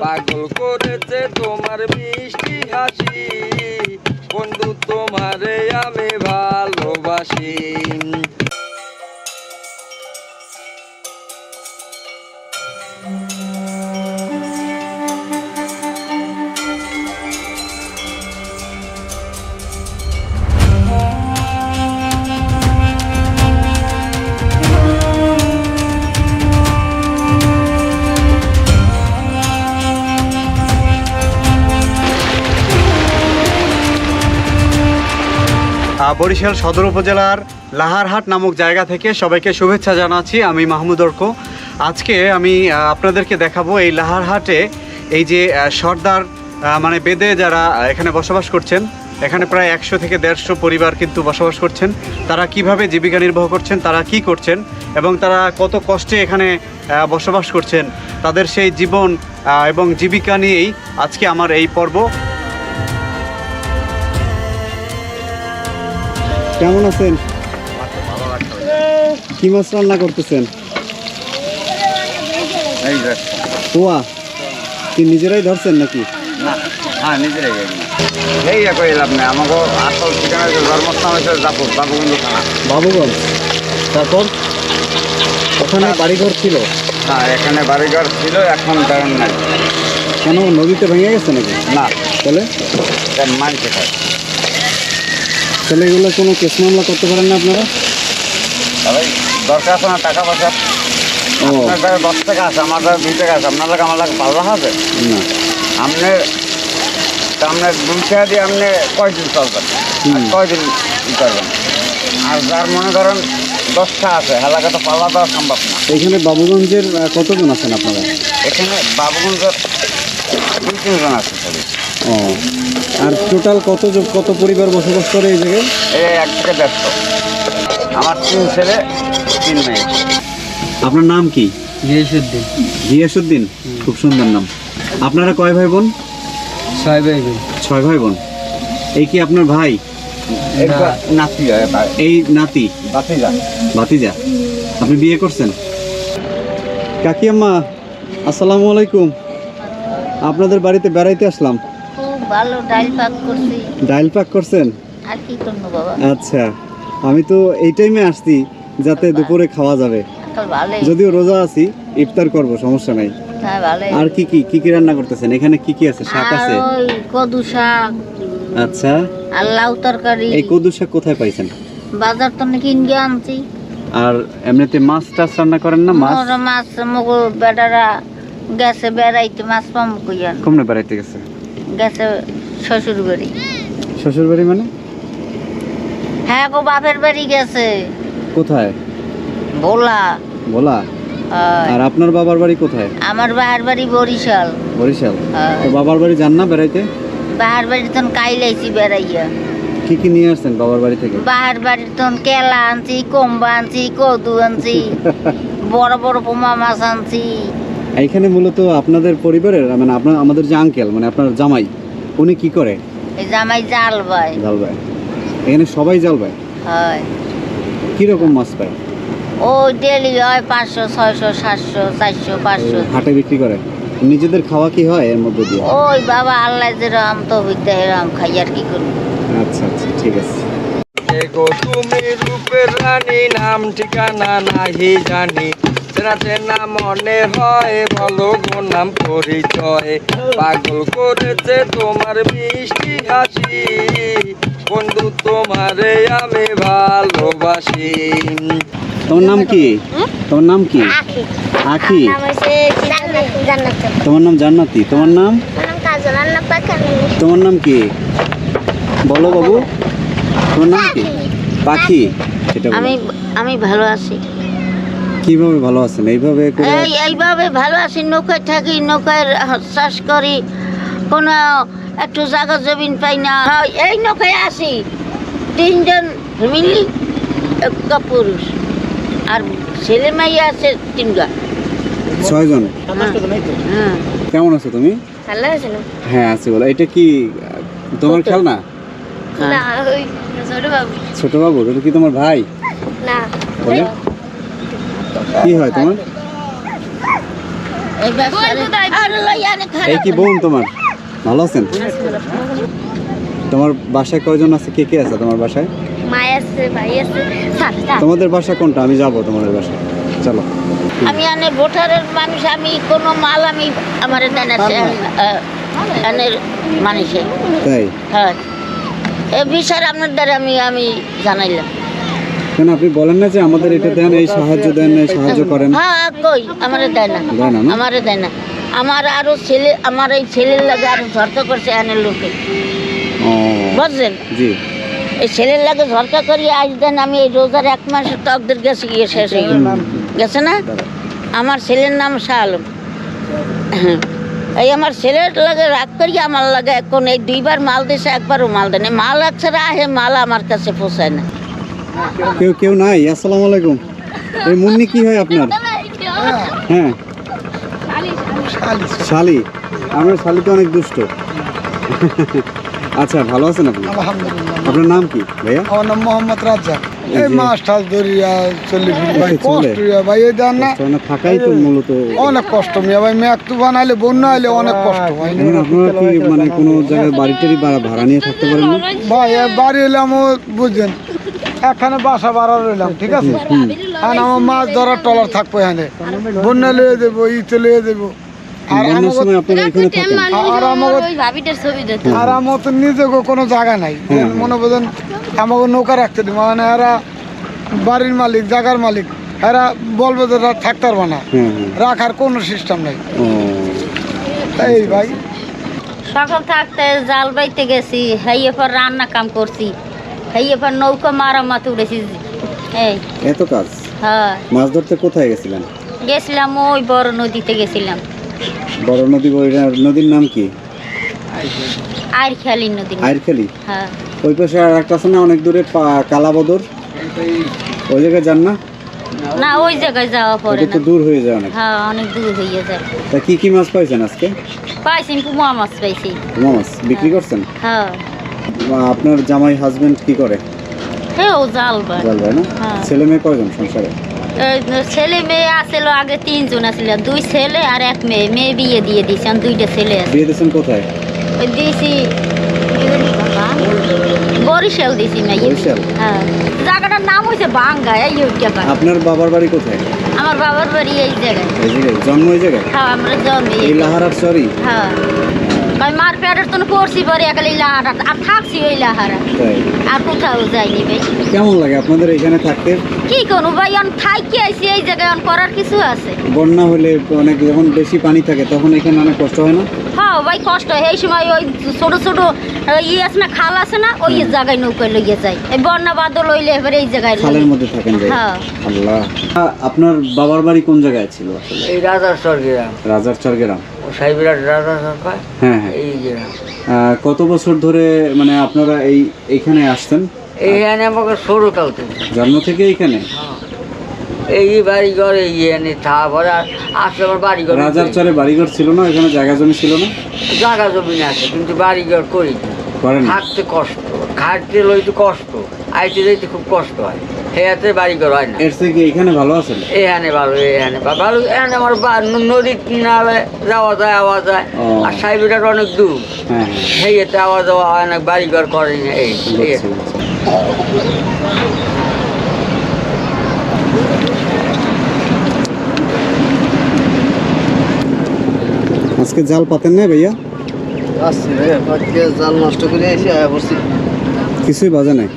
পাগল করেছে তোমার মিষ্টি হাসি। বন্ধু তোমারে আমি ভালোবাসি। বরিশাল সদর উপজেলার লাহারহাট নামক জায়গা থেকে সবাইকে শুভেচ্ছা জানাচ্ছি। আমি মাহমুদ অর্ক আজকে আমি আপনাদেরকে দেখাবো এই লাহারহাটে এই যে সর্দার মানে বেদে যারা এখানে বসবাস করছেন, এখানে প্রায় একশো থেকে দেড়শো পরিবার কিন্তু বসবাস করছেন। তারা কীভাবে জীবিকা নির্বাহ করছেন, তারা কি করছেন, এবং তারা কত কষ্টে এখানে বসবাস করছেন, তাদের সেই জীবন এবং জীবিকা নিয়েই আজকে আমার এই পর্ব। কেমন আছেন? কি মাছ রান্না করতেছেন? পোয়া? কি নিজেরাই ধরছেন নাকি? না হ্যাঁ নিজেরাই এই এক এলাম না আমাকে আসল ঠিকানা হচ্ছে জন্মস্থান হচ্ছে জাপুর বাবুগঞ্জ থানা। বাবুগঞ্জ। তারপর? ওখানে বাড়িঘর ছিল? হ্যাঁ এখানে বাড়িঘর ছিল এখন তেমন নাই। কেন নদীতে ভেঙে গেছে নাকি? না। তাহলে? মানছে খায় তাহলে এগুলো কোনো কেস মামলা করতে পারেন না আপনারা? দরকার আছে না টাকা পয়সা? আপনার দশ টাকা আছে আমার কাছে দুই টাকা আছে আপনার লাগে আমার লাগে পাল্লা আছে? না। আপনি আপনার দুই টাকা দিয়ে আপনি কয়দিন চলবেন। কয়দিন করবেন আর যার মনে করেন দশটা আছে এলাকা তো পাল্লা দেওয়া সম্ভব না। এখানে বাবুগঞ্জের কতজন আছেন আপনারা? এখানে বাবুগঞ্জের দুই তিনজন আছে। ও। আর টোটাল কত কত পরিবার বসবাস করে এই জায়গায়? এই এক থেকে দেড়শো। আমার তিন ছেলে তিন মেয়ে। আপনার নাম কি? গিয়েসুদ্দিন গিয়াসুদ্দিন খুব সুন্দর নাম। আপনারা কয় ভাই বোন ছয় ভাই বোন ছয় ভাই বোন এই কি আপনার ভাই? নাতি এই নাতি? বাতি যা ভাতিজা আপনি বিয়ে করছেন? কাকিয়াম্মা আসসালামু আলাইকুম। আপনাদের বাড়িতে বেড়াইতে আসলাম। ভালো ডাল পাক করছি। ডাইল পাক করছেন? আর কি করব বাবা? আচ্ছা আমি তো এই টাইমে আসছি যাতে দুপুরে খাওয়া যাবে। যদিও রোজা আছি ইফতার করব সমস্যা নাই। হ্যাঁ আর কি কি কি কি রান্না করতেছেন? এখানে কি কি আছে? শাক আছে? কদু শাক আচ্ছা। আর লাউ তরকারি। এই কদু শাক কোথায় পাইছেন? বাজার তো নাকি কিনে আনছি। আর এমনিতে মাছ টাছ রান্না করেন না? মাছ? মাছ মগো বেটারা গেছে বেড়াইতে মাছ পাম কইয়ান। কমনে বেড়াইতে গেছে? গেছে শ্বশুর বাড়ি শ্বশুর বাড়ি মানে? হ্যাঁ গো বাপের বাড়ি গেছে। কোথায়? ভোলা। বলা আর আপনার বাবার বাড়ি কোথায়? আমার বাহার বাড়ি বরিশাল। বরিশাল। তো বাবার বাড়ি যান না বেড়াইতে? বাহার বাড়ি তখন কাইলাইছি বেড়াইয়া। কি কি নিয়ে আসছেন বাবার বাড়ি থেকে? বাহার বাড়ির তখন কেলা আনছি কম্বা আনছি কদু আনছি বড় বড় পোমা মাছ আনছি। এইখানে মূলত আপনাদের পরিবারের মানে আপনার আমাদের যে আঙ্কেল মানে আপনার জামাই উনি কি করে? এই জামাই জাল ভাই জাল ভাই এখানে সবাই জাল ভাই হয়। কীরকম মাছ পায়? ও ডেলি হয় পাঁচশো ছয়শো সাতশো চারশো পাঁচশো। হাটে বিক্রি করে? নিজেদের খাওয়া কি হয় এর মধ্যে দিয়ে? ওই বাবা আল্লাহ যে রাম তো হইতে রাম খাই আর কি করব? আচ্ছা আচ্ছা ঠিক আছে। তুমি রূপের রানী নাম ঠিকানা নাহি জানি। চেনা চেনা মনে হয় বলো গো নাম পরিচয়। পাগল করেছে তোমার মিষ্টি হাসি। বন্ধু তোমারে আমি ভালোবাসি। তোমার নাম কি? তোমার নাম কি? আখি। তোমার নাম জান্নাতি। তোমার নাম? তোমার নাম কি? বলো বাবু। তোমার নাম কি? পাখি। আমি আমি ভালো আছি। কীভাবে ভালো আছেন? এইভাবে করে এই এইভাবে ভালো আছি। নৌকায় থাকি নৌকায় চাষ করি। কোনো একটু জায়গা জমিন পাই না। এই নৌকায় আসি তিনজন মিলি একটা পুরুষ। আর ছেলে মাইয়া আছে তিনটা ছয়জন? হ্যাঁ। কেমন আছো তুমি? ভালো আছে হ্যাঁ আছি বলো এটা কি তোমার খেলনা? না ছোট বাবু। ছোট বাবু এটা কি তোমার ভাই? না। বলে। কি হয় তোমার? এই কি বোন তোমার? ভালো আছেন? তোমার বাসায় কয়জন আছে? কে কে আছে তোমার বাসায়? মাই আছে ভাই আছে। তোমাদের বাসা কোনটা? আমি যাব তোমাদের বাসায়। চলো। আমি আনে ভোটারের মানুষ আমি কোনো মাল আমি আমার দেন আছে আনের মানুষে। তাই? হ্যাঁ। এ বিষয়ে আপনার দ্বারা আমি আমি জানাইলাম। কেন আপনি বলেন না যে আমাদের এটা দেন এই সাহায্য দেন এই সাহায্য করেন। হ্যাঁ কই? আমারে দেয় না। দেয় না না? আমারে দেয় না। আমার আরও ছেলে আমার এই ছেলের লাগে আরও ঝরকা করছে আনের লোকে। ও বুঝছেন? জি। এই ছেলের লাগে ঝরকা করি আজ দেন আমি এই রোজার এক মাসে তকদের গেছে গিয়ে শেষ হয়ে গেল। গেছে না? আমার ছেলের নাম শাহ আলম এই আমার ছেলের লাগে রাগ করি আমার লাগে এখন এই দুইবার মাল দিছে একবারও মাল দেয় না। মাল ছাড়া আহে মাল আমার কাছে পোষায় না। কেউ কেউ নাই আসসালামু আলাইকুম। এই মুন্নি কি হয় আপনার? হ্যাঁ। শালি। আমার শালি তো অনেক দুষ্ট। আচ্ছা ভালো আছেন আপনি? আলহামদুলিল্লাহ। আপনার নাম কি ভাইয়া? আমার নাম মোহাম্মদ রাজ্জাক। এই মাছ টাছ ধরিয়া চল্লিশ ভাই এই কষ্ট ভাই এই দেন না। কষ্ট না, থাকাই তো মূলত অনেক কষ্ট মিয়া ভাই মেঘ তুফান আইলে বন্যা আইলে অনেক কষ্ট আপনারা কি মানে কোনো জায়গায় বাড়ি টাড়ি ভাড়া নিয়ে থাকতে পারেন না? ভাই বাড়ি এলাম ও বুঝছেন এখানে বাসা ভাড়া রইলাম ঠিক আছে? আর আমার মাছ ধরার টলার থাকব এখানে। বন্যা লিয়ে দেবো ইতে লিয়ে দেবো আর আমার তো কোনো জায়গা নাই। মনে বোঝেন আমাকে নৌকা রাখতে দিব। মানে এরা বাড়ির মালিক জায়গার মালিক। এরা বলবে যে থাকতে পারবে না। রাখার কোনো সিস্টেম নাই। এই ভাই। সকাল থাকতে জাল বাইতে গেছি হাইয়ে পর রান্না কাম করছি। হাইয়ে পর নৌকা মারামাত উড়েছি। এই। এত কাজ? হ্যাঁ। মাছ ধরতে কোথায় গেছিলেন? গেছিলাম ওই বড় নদীতে গেছিলাম। বড় নদী নদীর নাম কি? আর খেয়ালি নদী। আইরখালি হ্যাঁ। ওই পাশে আর একটা আছে না অনেক দূরে কালাবদর? ওই জায়গায় যান না? না ওই জায়গায় যাওয়া পড়ে না। দূর হয়ে যায় অনেক। হ্যাঁ অনেক দূর হয়ে যায়। তা কি কি মাছ পাইছেন আজকে? পাইছি পুমা মাছ পাইছি। পোমা মাছ। বিক্রি করছেন? হ্যাঁ। আপনার জামাই হাজবেন্ড কি করে? হ্যাঁ ও জাল বা জাল ভাই না? হ্যাঁ। ছেলে মেয়ে কয়জন সংসারে? ছেলে মেয়ে আসছিল আগে তিনজন আসছিল দুই ছেলে আর এক মেয়ে। মেয়ে বিয়ে দিয়ে দিয়েছি আর দুইটা ছেলে আছে। বিয়ে দিয়েছেন কোথায়? ওই দিয়েছি বরিশাল দিয়েছি না বরিশাল? হ্যাঁ। জায়গাটার নাম হয়েছে বাঙ্গা এই জায়গা আপনার বাবার বাড়ি কোথায়? আমার বাবার বাড়ি এই জায়গায়। এই জায়গায়। জন্ম এই জায়গায়? হ্যাঁ আমরা জন্মে এই লাহারার সরি হ্যাঁ। ভাই মার পেটের তো পড়ছি পরে একালে লাহারা আর থাকছি ওই লাহারা। আর কোথাও যাইনি ভাই। কেমন লাগে আপনাদের এখানে থাকতে? কি করব ভাই অন থাকি আইসি এই জায়গায় অন করার কিছু আছে। বন্যা হলে অনেক যখন বেশি পানি থাকে তখন এখানে অনেক কষ্ট হয় না? হ্যাঁ ভাই কষ্ট হয়। এই সময় ওই ছোট ছোট ইয়ে আছে না খাল আছে না ওই জায়গায় নৌকায় লইয়ে যায় এই বন্যা বাদল হইলে এবারে এই জায়গায় খালের মধ্যে থাকেন হ্যাঁ। আল্লাহ। আপনার বাবার বাড়ি কোন জায়গায় ছিল আসলে? এই রাজার চর গ্রাম। রাজার চরগেরাম সাইবিরাট কয় হ্যাঁ হ্যাঁ। এই গ্রাম কত বছর ধরে মানে আপনারা এই এইখানে আসছেন? এইখানে আমাকে সরু থেকে। জন্ম থেকে এইখানে এই বাড়ি ঘর এই এনে থা পরে আর আসলে আমার বাড়ি ঘর রাজার চরে বাড়িঘর ছিল না? এখানে জায়গা জমি ছিল না? জায়গা জমি আছে কিন্তু বাড়ি ঘর করি। থাকতে কষ্ট খাটতে লইতে কষ্ট আইতে যাইতে খুব কষ্ট হয়। হেয়াতে বাড়ি ঘর হয় না। এর থেকে কি এখানে ভালো আছেন এখানে ভালো এখানে বা- ভালো এখানে আমার বা- ন- নদীর কিনারে যাওয়া যায় আওয়া যায়। আর অনেক দূর। হ্যাঁ সেই এতে আওয়া যাওয়া হয় না বাড়ি ঘর করে না এই হ্যাঁ। আজকে জাল পাতেন না ভাইয়া? আসছি জাল নষ্ট করে এসে আয়া পড়ছি। কিছুই বাজে নাই।